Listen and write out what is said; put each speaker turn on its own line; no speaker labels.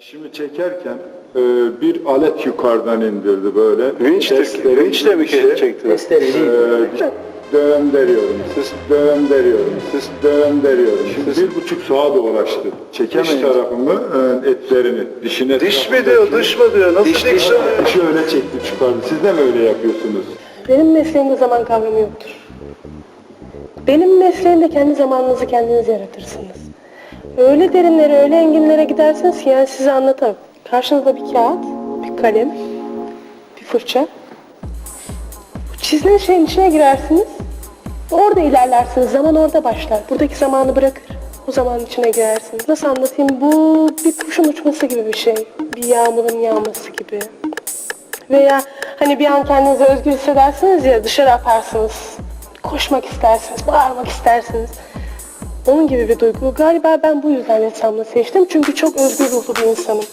Şimdi çekerken e, bir alet yukarıdan indirdi böyle. Testleri
Vinçle mi çektiniz?
E, döndürüyorum, siz döndürüyorum, siz döndürüyorum. Şimdi bir buçuk sağa dolaştı. Çekemeyin. Diş tarafımı, e, etlerini, dişine.
Diş mi diyor, dış mı diyor? Nasıl diş, diş,
Dişi öyle çekti çıkardı. Siz de mi öyle yapıyorsunuz?
Benim mesleğimde zaman kavramı yoktur. Benim mesleğimde kendi zamanınızı kendiniz yaratırsınız. Öyle derinlere, öyle enginlere gidersiniz yani size anlatamam. Karşınızda bir kağıt, bir kalem, bir fırça. Bu çizilen şeyin içine girersiniz. Orada ilerlersiniz. Zaman orada başlar. Buradaki zamanı bırakır. O zamanın içine girersiniz. Nasıl anlatayım? Bu bir kuşun uçması gibi bir şey. Bir yağmurun yağması gibi. Veya hani bir an kendinizi özgür hissedersiniz ya dışarı atarsınız. Koşmak istersiniz, bağırmak istersiniz. Onun gibi bir duygu. Galiba ben bu yüzden ressamlığı seçtim. Çünkü çok özgür ruhlu bir insanım.